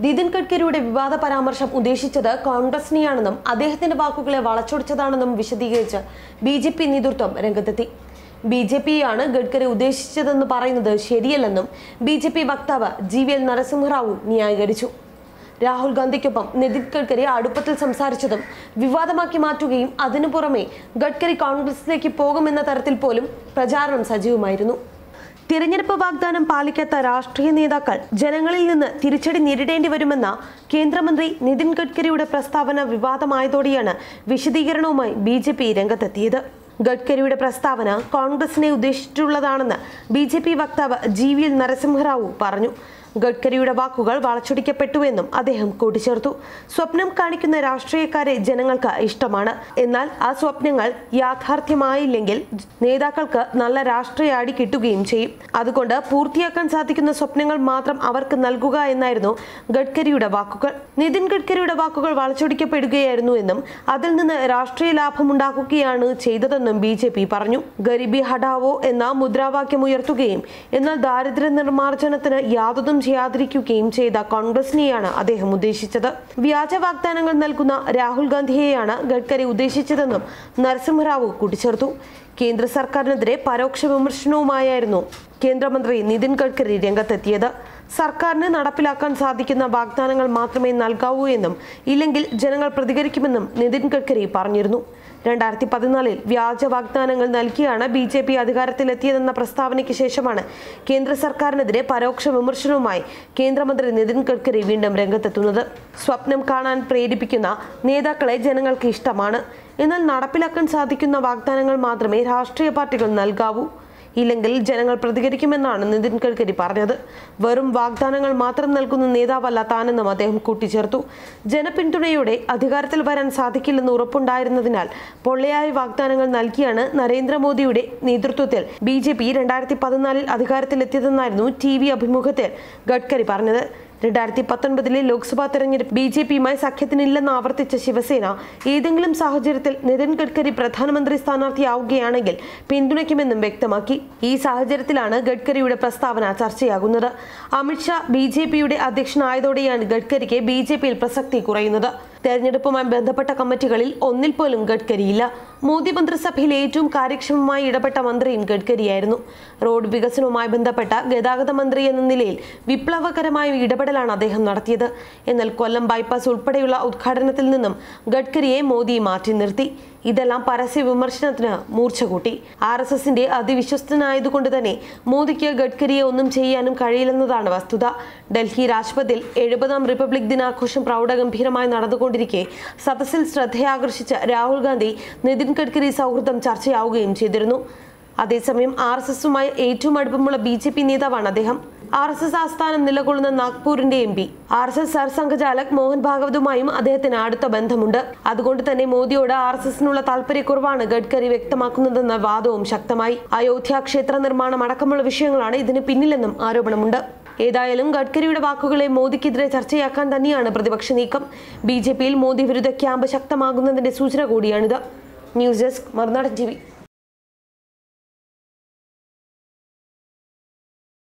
നിതിൻ ഗഡ്കരിയുടെ വിവാദ പരാമർശം ഉദ്ദേശിച്ചത് കോൺഗ്രസിനെയാണെന്നും അദ്ദേഹത്തിന്റെ വാക്കുകളെ വളച്ചൊടിച്ചതാണെന്നും വിശദീകരിച്ച് ബി ജെ പി നേതൃത്വം രംഗത്തെത്തി. ബി ജെ പിയാണ് ഗഡ്കരി ഉദ്ദേശിച്ചതെന്ന് പറയുന്നത് ശരിയല്ലെന്നും ബി ജെ പി വക്താവ് ജി വി എൽ നരസിംഹറാവു ന്യായീകരിച്ചു. രാഹുൽ ഗാന്ധിക്കൊപ്പം നിതിൻ ഗഡ്കരി അടുപ്പത്തിൽ സംസാരിച്ചതും വിവാദമാക്കി മാറ്റുകയും അതിനു പുറമെ ഗഡ്കരി കോൺഗ്രസിലേക്ക് പോകുമെന്ന തരത്തിൽ പോലും പ്രചാരണം സജീവമായിരുന്നു. തിരഞ്ഞെടുപ്പ് വാഗ്ദാനം പാലിക്കാത്ത രാഷ്ട്രീയ നേതാക്കൾ ജനങ്ങളിൽ നിന്ന് തിരിച്ചടി നേരിടേണ്ടി വരുമെന്ന കേന്ദ്രമന്ത്രി നിതിൻ ഗഡ്കരിയുടെ പ്രസ്താവന വിവാദമായതോടെയാണ് വിശദീകരണവുമായി ബി ജെ പി രംഗത്തെത്തിയത്. ഗഡ്കരിയുടെ പ്രസ്താവന കോൺഗ്രസിനെ ഉദ്ദേശിച്ചിട്ടുള്ളതാണെന്ന് ബി ജെ പി വക്താവ് ജി വി എൽ നരസിംഹറാവു പറഞ്ഞു. ഗഡ്കരിയുടെ വാക്കുകൾ വളച്ചൊടിക്കപ്പെട്ടുവെന്നും അദ്ദേഹം കൂട്ടിച്ചേർത്തു. സ്വപ്നം കാണിക്കുന്ന രാഷ്ട്രീയക്കാരെ ജനങ്ങൾക്ക് ഇഷ്ടമാണ്. എന്നാൽ ആ സ്വപ്നങ്ങൾ യാഥാർത്ഥ്യമായില്ലെങ്കിൽ നേതാക്കൾക്ക് നല്ല രാഷ്ട്രീയ അടി കിട്ടുകയും ചെയ്യും. അതുകൊണ്ട് പൂർത്തിയാക്കാൻ സാധിക്കുന്ന സ്വപ്നങ്ങൾ മാത്രം അവർക്ക് നൽകുക എന്നായിരുന്നു ഗഡ്കരിയുടെ വാക്കുകൾ. നിതിൻ ഗഡ്കരിയുടെ വാക്കുകൾ വളച്ചൊടിക്കപ്പെടുകയായിരുന്നു എന്നും അതിൽ നിന്ന് രാഷ്ട്രീയ ലാഭമുണ്ടാക്കുകയാണ് ചെയ്തതെന്നും ബി ജെ പി പറഞ്ഞു. ഗരിബി ഹഡാവോ എന്ന മുദ്രാവാക്യം ഉയർത്തുകയും എന്നാൽ ദാരിദ്ര്യ നിർമ്മാർജനത്തിന് യാതൊന്നും ചെയ്യാതിരിക്കുകയും ചെയ്ത കോൺഗ്രസിനെയാണ് അദ്ദേഹം ഉദ്ദേശിച്ചത്. വ്യാജ വാഗ്ദാനങ്ങൾ നൽകുന്ന രാഹുൽ ഗാന്ധിയെയാണ് ഗഡ്കരി ഉദ്ദേശിച്ചതെന്നും നരസിംഹറാവു കൂട്ടിച്ചേർത്തു. കേന്ദ്ര സർക്കാരിനെതിരെ പരോക്ഷ വിമർശനവുമായിരുന്നു കേന്ദ്രമന്ത്രി നിതിൻ ഗഡ്കരി രംഗത്തെത്തിയത്. സർക്കാരിന് നടപ്പിലാക്കാൻ സാധിക്കുന്ന വാഗ്ദാനങ്ങൾ മാത്രമേ നൽകാവൂ എന്നും ഇല്ലെങ്കിൽ ജനങ്ങൾ പ്രതികരിക്കുമെന്നും നിതിൻ ഗഡ്കരി പറഞ്ഞിരുന്നു. രണ്ടായിരത്തി പതിനാലിൽ വ്യാജ വാഗ്ദാനങ്ങൾ നൽകിയാണ് ബി ജെ പി അധികാരത്തിലെത്തിയതെന്ന പ്രസ്താവനയ്ക്ക് ശേഷമാണ് കേന്ദ്ര സർക്കാരിനെതിരെ പരോക്ഷ വിമർശനവുമായി കേന്ദ്രമന്ത്രി നിതിൻ ഗഡ്കരി വീണ്ടും രംഗത്തെത്തുന്നത്. സ്വപ്നം കാണാൻ പ്രേരിപ്പിക്കുന്ന നേതാക്കളെ ജനങ്ങൾക്ക് ഇഷ്ടമാണ്. എന്നാൽ നടപ്പിലാക്കാൻ സാധിക്കുന്ന വാഗ്ദാനങ്ങൾ മാത്രമേ രാഷ്ട്രീയ പാർട്ടികൾ നൽകാവൂ. ഇല്ലെങ്കിൽ ജനങ്ങൾ പ്രതികരിക്കുമെന്നാണ് നിതിൻ ഗഡ്കരി പറഞ്ഞത്. വെറും വാഗ്ദാനങ്ങൾ മാത്രം നൽകുന്ന നേതാവല്ല താനെന്നും അദ്ദേഹം കൂട്ടിച്ചേർത്തു. ജനപിന്തുണയോടെ അധികാരത്തിൽ വരാൻ സാധിക്കില്ലെന്ന് ഉറപ്പുണ്ടായിരുന്നതിനാൽ പൊള്ളയായ വാഗ്ദാനങ്ങൾ നൽകിയാണ് നരേന്ദ്രമോദിയുടെ നേതൃത്വത്തിൽ ബി ജെ പി രണ്ടായിരത്തി പതിനാലിൽ അധികാരത്തിലെത്തിയതെന്നായിരുന്നു ടി വി അഭിമുഖത്തിൽ ഗഡ്കരി പറഞ്ഞത്. രണ്ടായിരത്തി പത്തൊൻപതിലെ ലോക്സഭാ തെരഞ്ഞെടുപ്പ് ബി ജെ പിയുമായി സഖ്യത്തിനില്ലെന്ന് ആവർത്തിച്ച ശിവസേന ഏതെങ്കിലും സാഹചര്യത്തിൽ നിതിൻ ഗഡ്കരി പ്രധാനമന്ത്രി സ്ഥാനാർത്ഥിയാവുകയാണെങ്കിൽ പിന്തുണയ്ക്കുമെന്നും വ്യക്തമാക്കി. ഈ സാഹചര്യത്തിലാണ് ഗഡ്കരിയുടെ പ്രസ്താവന ചർച്ചയാകുന്നത്. അമിത്ഷാ ബി ജെ പിയുടെ അധ്യക്ഷനായതോടെയാണ് ഗഡ്കരിക്ക് ബി ജെ പിയിൽ പ്രസക്തി കുറയുന്നത്. തെരഞ്ഞെടുപ്പുമായി ബന്ധപ്പെട്ട കമ്മിറ്റികളിൽ ഒന്നിൽ പോലും ഗഡ്കരിയില്ല. മോദി മന്ത്രിസഭയിൽ ഏറ്റവും കാര്യക്ഷമമായി ഇടപെട്ട മന്ത്രിയും ഗഡ്കരിയായിരുന്നു. റോഡ് വികസനവുമായി ബന്ധപ്പെട്ട ഗതാഗത മന്ത്രി എന്ന നിലയിൽ വിപ്ലവകരമായ ഇടപെടലാണ് അദ്ദേഹം നടത്തിയത്. എന്നാൽ കൊല്ലം ബൈപ്പാസ് ഉൾപ്പെടെയുള്ള ഉദ്ഘാടനത്തിൽ നിന്നും ഗഡ്കരിയെ മോദി മാറ്റി നിർത്തി. ഇതെല്ലാം പരസ്യ വിമർശനത്തിന് മൂർച്ച കൂട്ടി. ആർ എസ് എസിന്റെ അതിവിശ്വസ്തനായതുകൊണ്ട് തന്നെ മോദിക്ക് ഗഡ്കരിയെ ഒന്നും ചെയ്യാനും കഴിയില്ലെന്നതാണ് വസ്തുത. ഡൽഹി രാജ്പഥിൽ എഴുപതാം റിപ്പബ്ലിക് ദിനാഘോഷം പ്രൗഢഗംഭീരമായി നടന്നുകൊണ്ടിരിക്കെ സദസ്സിൽ ശ്രദ്ധയാകർഷിച്ച രാഹുൽ ഗാന്ധി നിതിൻ ഗഡ്കരി സൗഹൃദം ചർച്ചയാവുകയും ചെയ്തിരുന്നു. അതേസമയം ആർ എസ് എസുമായി ഏറ്റവും അടുപ്പമുള്ള ബി ജെ പി നേതാവാണ് അദ്ദേഹം. ആർ എസ് എസ് ആസ്ഥാനം നിലകൊള്ളുന്ന നാഗ്പൂരിന്റെ M P. R S S sarsanghchalak Mohan ഭാഗവതുമായും അദ്ദേഹത്തിന് അടുത്ത ബന്ധമുണ്ട്. അതുകൊണ്ട് തന്നെ മോദിയോട് ആർ എസ് എസിനുള്ള താല്പര്യക്കുറവാണ് ഗഡ്കരി വ്യക്തമാക്കുന്നതെന്ന വാദവും ശക്തമായി. അയോധ്യ ക്ഷേത്ര നിർമ്മാണം അടക്കമുള്ള വിഷയങ്ങളാണ് ഇതിന് പിന്നിലെന്നും ആരോപണമുണ്ട്. ഏതായാലും ഗഡ്കരിയുടെ വാക്കുകളെ മോദിക്കെതിരെ ചർച്ചയാക്കാൻ തന്നെയാണ് പ്രതിപക്ഷ നീക്കം. ബി ജെ പിയിൽ മോദി വിരുദ്ധ ക്യാമ്പ് ശക്തമാകുന്നതിന്റെ സൂചന കൂടിയാണിത്. ന്യൂസ് ഡെസ്ക് മറുനാടൻ ടി